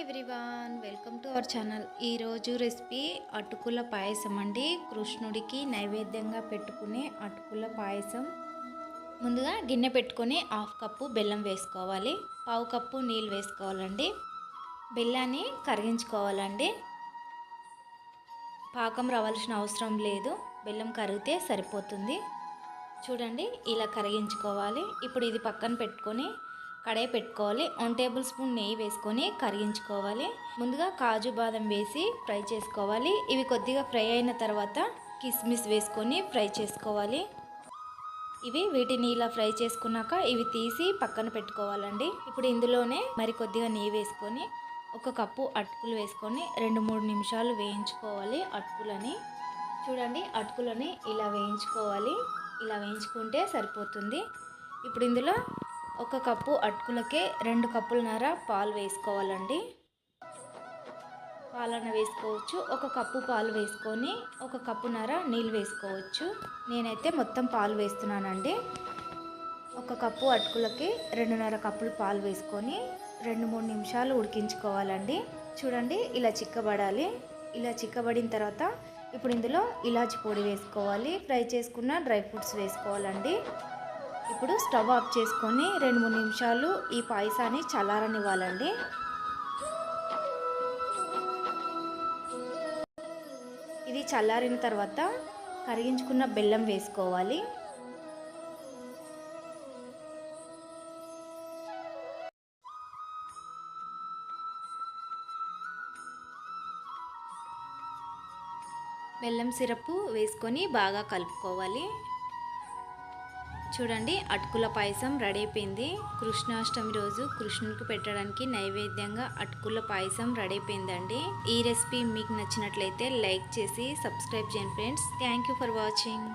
Everyone welcome to our channel ఈరోజు recipe అటుకుల పాయసం అండి. కృష్ణుడికి నైవేద్యంగా పెట్టుకునే అటుకుల పాయసం. ముందుగా గిన్నె పెట్టుకొని హాఫ్ కప్పు బెల్లం వేసుకోవాలి. పావు కప్పు నీళ్ళు వేసుకోవాలండి. బెల్లాన్ని కరిగించుకోవాలండి. పాకం రావాల్సిన అవసరం లేదు. బెల్లం కరిగితే సరిపోతుంది. చూడండి ఇలా కరిగించుకోవాలి. ఇప్పుడు ఇది పక్కన పెట్టుకొని కడాయి పెట్టుకోవాలి. వన్ టేబుల్ స్పూన్ నెయ్యి వేసుకొని కరిగించుకోవాలి. ముందుగా కాజు బాదం వేసి ఫ్రై చేసుకోవాలి. ఇవి కొద్దిగా ఫ్రై అయిన తర్వాత కిస్మిస్ వేసుకొని ఫ్రై చేసుకోవాలి. ఇవి వీటిని ఇలా ఫ్రై చేసుకున్నాక ఇవి తీసి పక్కన పెట్టుకోవాలండి. ఇప్పుడు ఇందులోనే మరి కొద్దిగా నెయ్యి వేసుకొని ఒక కప్పు అటుకులు వేసుకొని రెండు మూడు నిమిషాలు వేయించుకోవాలి అటుకులని. చూడండి అటుకులని ఇలా వేయించుకోవాలి. ఇలా వేయించుకుంటే సరిపోతుంది. ఇప్పుడు ఇందులో ఒక కప్పు అటుకులకే రెండు కప్పులన్నర పాలు వేసుకోవాలండి. పాలన వేసుకోవచ్చు ఒక కప్పు పాలు వేసుకొని ఒక కప్పున్నర నీళ్ళు వేసుకోవచ్చు. నేనైతే మొత్తం పాలు వేస్తున్నానండి. ఒక కప్పు అటుకులకి రెండున్నర కప్పులు పాలు వేసుకొని రెండు మూడు నిమిషాలు ఉడికించుకోవాలండి. చూడండి ఇలా చిక్కబడాలి. ఇలా చిక్కబడిన తర్వాత ఇప్పుడు ఇందులో ఇలాచి పొడి వేసుకోవాలి. ఫ్రై చేసుకున్న డ్రై ఫ్రూట్స్ వేసుకోవాలండి. ఇప్పుడు స్టవ్ ఆఫ్ చేసుకొని రెండు మూడు నిమిషాలు ఈ పాయసాన్ని చల్లారనివ్వాలండి. ఇది చల్లారిన తర్వాత కరిగించుకున్న బెల్లం వేసుకోవాలి. బెల్లం సిరప్ వేసుకొని బాగా కలుపుకోవాలి. చూడండి అటుకుల పాయసం రెడీ అయిపోయింది. కృష్ణాష్టమి రోజు కృష్ణుడికి పెట్టడానికి నైవేద్యంగా అటుకుల పాయసం రెడీ అయిపోయిందండి. ఈ రెసిపీ మీకు నచ్చినట్లయితే లైక్ చేసి సబ్స్క్రైబ్ చేయండి friends. Thank you for watching.